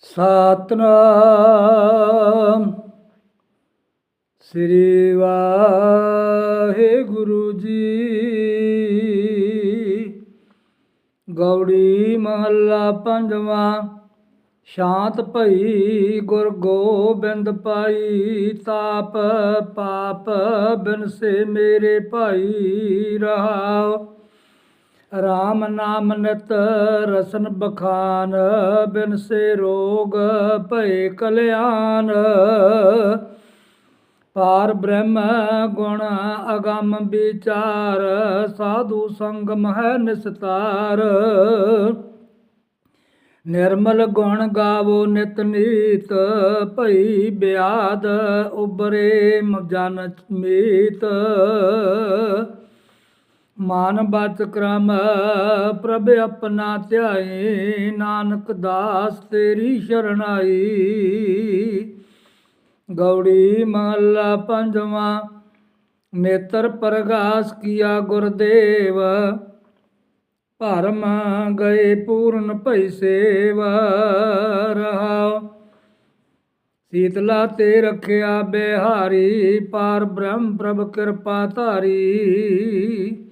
ਸਤਨਾਮ। ਸ੍ਰੀ ਵਾਹਿਗੁਰੂ ਜੀ। ਗੌੜੀ ਮਹੱਲਾ ਪੰਜਵਾਂ। ਸ਼ਾਂਤ ਭਈ ਗੁਰ ਗੋਬਿੰਦ ਪਾਈ, ਤਾਪ ਪਾਪ ਬਿਨਸੇ ਮੇਰੇ ਭਾਈ ਰਹਾਉ। ਰਾਮ ਨਾਮ ਨਿਤ ਰਸਨ ਬਖਾਨ, ਬਿਨ ਸੇ ਰੋਗ ਭਏ ਕਲਿਆਣ। ਪਾਰ ਬ੍ਰਹਮ ਗੁਣ ਅਗੰਮ ਵਿਚਾਰ, ਸਾਧੂ ਸੰਗ ਮਹਿ ਨਿਸਤਾਰ। ਨਿਰਮਲ ਗੁਣ ਗਾਵੋ ਨਿਤ ਨੀਤ, ਭਈ ਬਿਆਦ ਉਬਰੇ ਜਨ ਮੀਤ। ਮਨ ਬਚ ਕਰਮ, ਪ੍ਰਭ ਆਪਣਾ ਧਿਆਏ, ਨਾਨਕ ਦਾਸ ਤੇਰੀ ਸ਼ਰਣਾਈ ਗੌੜੀ ਮਹੱਲਾ ਪੰਜਵਾਂ, ਨੇਤਰ ਪ੍ਰਗਾਸ ਕੀਆ ਗੁਰਦੇਵ। ਭਰਮ ਗਏ ਪੂਰਨ ਭਈ ਸੇਵ, ਰਹਾਉ। ਸੀਤਲਾ ਤੇ ਰਖਿਆ ਬਿਹਾਰੀ, ਪਾਰ ਬ੍ਰਹਮ ਪ੍ਰਭ ਕਿਰਪਾ ਧਾਰੀ।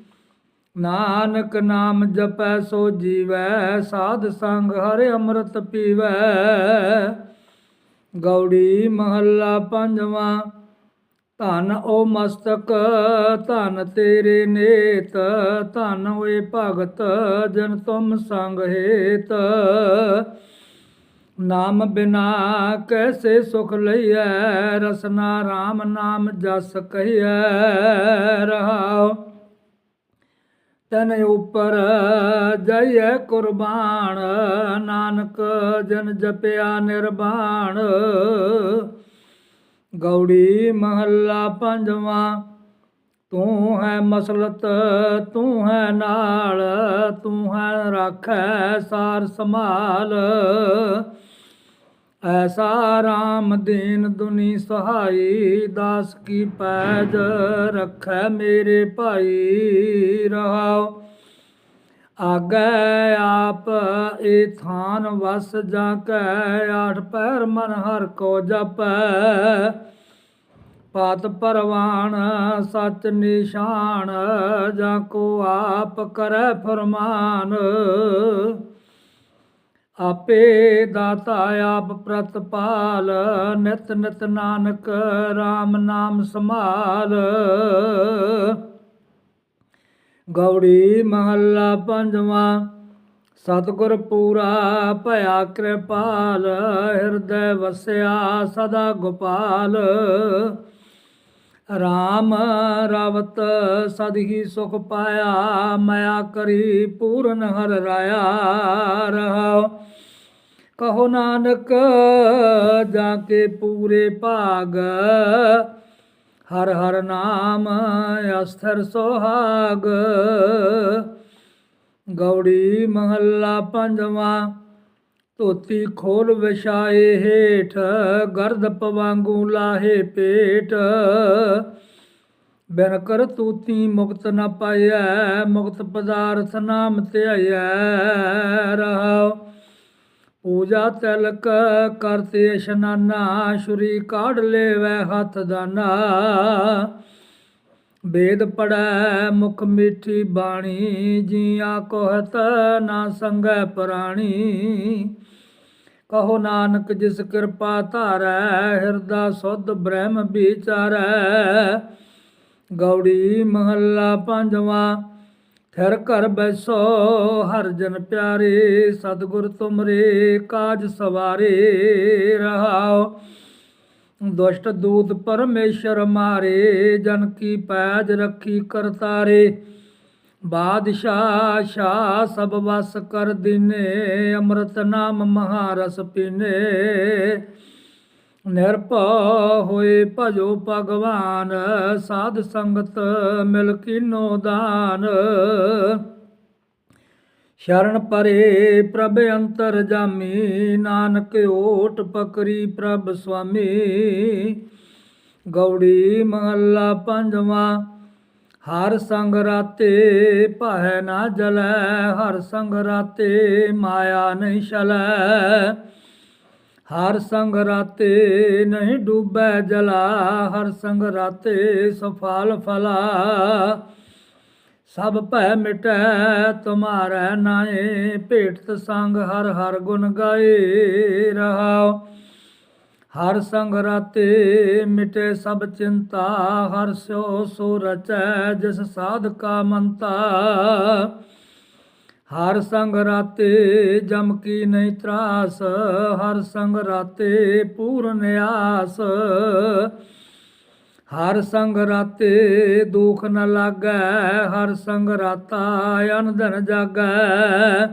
ਨਾਨਕ ਨਾਮ ਜਪੈ ਸੋ ਜੀਵੈ, ਸਾਧ ਸੰਗ ਹਰਿ ਅੰਮ੍ਰਿਤ ਪੀਵੈ। ਗੌੜੀ ਮਹੱਲਾ ਪੰਜਵਾਂ, ਧਨ ਓ ਮਸਤਕ, ਧਨ ਤੇਰੇ ਨੇਤ, ਧਨ ਓਏ ਭਗਤ, ਜਨ ਤੁਮ ਸੰਗ ਹੇਤ। ਨਾਮ ਬਿਨਾ ਕੈਸੇ ਸੁਖ ਲਈਐ, ਰਸਨਾ RAM ਨਾਮ ਜਸ ਕਹੀਐ ਰਹਾਓ ਤਨ ਉਪਰ ਜਈਐ ਕੁਰਬਾਨ, ਨਾਨਕ ਜਨ ਜਪਿਆ ਨਿਰਬਾਣ। ਗੌੜੀ ਮਹੱਲਾ ਪੰਜਵਾਂ, ਤੂੰ ਹੈ ਮਸਲਤ, ਤੂੰ ਹੈ ਨਾਲ, ਤੂੰ ਹੈ ਰਾਖੈ ਸਾਰ ਸੰਭਾਲ। ਐਸਾ RAM ਦੀਨ ਦੁਨੀ ਸਹਾਈ, ਦਾਸ ਕੀ ਪੈਜ ਰੱਖੈ ਮੇਰੇ ਭਾਈ ਰਹਾਉ। ਆਗੈ ਆਪ ਏ ਥਾਨ ਵਸ ਜਾ ਕੈ, ਆਠ ਪੈਰ ਮਨ ਹਰ ਕੋ ਜਪੈ। ਪਾਤ ਪਰਵਾਨ ਸਚ ਨਿਸ਼ਾਨ, ਜਾ ਕੋ ਆਪ ਕਰੈ ਫਰਮਾਨ। ਆਪੇ ਦਾਤਾ ਆਪ ਪ੍ਰਤਪਾਲ, ਨਿਤ ਨਿਤ ਨਾਨਕ RAM ਨਾਮ ਸੰਭਾਲ। ਗੌੜੀ ਮਹੱਲਾ ਪੰਜਵਾਂ, ਸਤਿਗੁਰ ਪੂਰਾ ਭਇਆ ਕਿਰਪਾਲ, ਹਿਰਦੈ ਵਸਿਆ ਸਦਾ ਗੋਪਾਲ। ਰਾਮ ਰਵਤ ਸਦਹੀ ਸੁਖ ਪਾਇਆ, ਮਾਇਆ ਕਰੀ ਪੂਰਨ ਹਰ ਰਾਇਆ ਰਹਾਉ। ਕਹੋ ਨਾਨਕ, ਜਾ ਕੇ ਪੂਰੇ ਭਾਗ। ਹਰ ਹਰ ਨਾਮ ਅਸਥਰ ਸੁਹਾਗ। ਗੌੜੀ ਮਹੱਲਾ ਪੰਜਵਾਂ, ਧੋਤੀ ਖੋਲ ਵਿਛਾਏ ਹੇਠ, ਗਰਦ ਪਵਾਂਗੂ ਲਾਹੇ ਪੇਟ। ਬਿਨ ਕਰ ਤੂਤੀ ਮੁਕਤ ਨ ਪਾਈਐ ਮੁਕਤ ਪਦਾਰਥ ਨਾਮ ਧਿਆਈਐ ਰਹਾਉ ਪੂਜਾ ਤਿਲਕ ਕਰਤੇ ਇਸ਼ਨਾਨਾ ਸ਼ੁਰੀ ਕਾੜ ਲੈਵੈ ਹੱਥ ਦਾਨਾ। ਵੇਦ ਪੜੈ ਮੁਖ ਮੀਠੀ ਬਾਣੀ, ਜੀਆ ਕੋਹਤ ਨਾ ਸੰਗੈ ਪ੍ਰਾਣੀ। ਕਹੋ ਨਾਨਕ ਜਿਸ ਕਿਰਪਾ ਧਾਰੈ, ਹਿਰਦਾ ਸੁਧ ਬ੍ਰਹਮ ਵਿਚਾਰੈ। ਗੌੜੀ ਮਹੱਲਾ ਪੰਜਵਾਂ ਥਿਰ ਘਰ ਬੈਸੋ, ਹਰ ਜਨ ਪਿਆਰੇ, ਸਤਿਗੁਰ ਤੁਮਰੇ, ਕਾਜ ਸਵਾਰੇ ਰਹਾਓ। ਦੁਸ਼ਟ ਦੂਤ ਪਰਮੇਸ਼ਰ ਮਾਰੇ, ਜਨ ਕੀ ਪੈਜ ਰੱਖੀ ਕਰਤਾਰੇ ਬਾਦਸ਼ਾਹ ਸ਼ਾ ਸਭ ਵਸ ਕਰ ਦਿਨੇ, ਅੰਮ੍ਰਿਤ ਨਾਮ ਮਹਾਰਸ ਪੀਨੇ। ਨਿਰਭਉ ਹੋਏ ਭਜੋ ਭਗਵਾਨ, ਸਾਧ ਸੰਗਤ ਮਿਲ ਕੀਨੋ ਦਾਨ। ਸ਼ਰਨ ਪਰੇ ਪ੍ਰਭ ਅੰਤਰ ਜਾਮੀ, ਨਾਨਕ ਓਟ ਪਕਰੀ ਪ੍ਰਭ ਸੁਆਮੀ। ਗੌੜੀ ਮਹੱਲਾ ਪੰਜਵਾਂ, ਹਰ ਸੰਗ ਰਾਤੇ ਭਾਇ ਨਾ ਜਲੈ, ਹਰ ਸੰਗ ਰਾਤੇ ਮਾਇਆ ਨਹੀਂ ਛਲੈ। ਹਰ ਸੰਗ ਰਾਤੇ ਨਹੀਂ ਡੂਬੈ ਜਲਾ, ਹਰ ਸੰਗ ਰਾਤੇ ਸਫਲ ਫਲਾ। ਸਭ ਭੈ ਮਿਟੈ, ਤੁਮਾਰੈ ਨਾਏ ਭੇਟ ਸੰਗ ਹਰ ਹਰ ਗੁਣ ਗਾਏ ਰਹਾਉ। ਹਰ ਸੰਗ ਰਾਤੇ ਮਿਟੇ ਸਭ ਚਿੰਤਾ, ਹਰ ਸੋ ਸੋ ਰਚੈ ਜਿਸ ਸਾਧਕਾ ਮੰਤਾ। ਹਰ ਸੰਗ ਰਾਤੇ ਜਮ ਕੀ ਨਹੀਂ ਤਰਾਸ, ਹਰ ਸੰਗ ਰਾਤੇ ਪੂਰਨ ਆਸ ਹਰ ਸੰਗ ਰਾਤੇ ਦੁਖ ਨ ਲਾਗੈ, ਹਰ ਸੰਗ ਰਾਤਾ ਅਨੰਦਨ ਜਾਗੈ।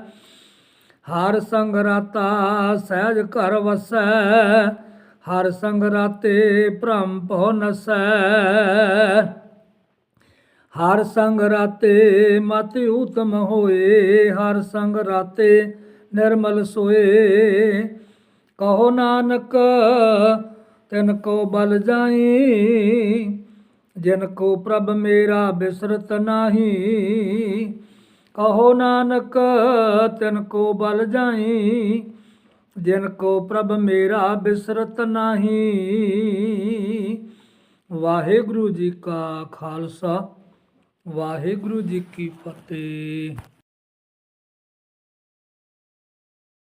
ਹਰ ਸੰਗ ਰਾਤਾ ਸਹਿਜ ਘਰ ਵਸੈ, ਹਰ ਸੰਗ ਰਾਤੇ ਭ੍ਰਮ ਭਉ ਨਸੈ। ਹਰ ਸੰਗ ਰਾਤੇ ਮਤ ਉਤਮ ਹੋਏ, ਹਰ ਸੰਗ ਰਾਤੇ ਨਿਰਮਲ ਸੋਏ। ਕਹੋ ਨਾਨਕ, ਤਿਨ ਕੋ ਬਲ ਜਾਈ, ਜਿਨ ਕੋ ਪ੍ਰਭ ਮੇਰਾ ਬਿਸਰਤ ਨਾਹੀ। ਕਹੋ ਨਾਨਕ, ਤਿਨ ਕੋ ਬਲ ਜਾਈ, ਜਿਨ ਕੋ ਪ੍ਰਭ ਮੇਰਾ ਬਿਸਰਤ ਨਾਹੀ। ਵਾਹਿਗੁਰੂ ਜੀ ਕਾ ਖਾਲਸਾ। ਵਾਹਿਗੁਰੂ ਜੀ ਕੀ ਫਤਿਹ।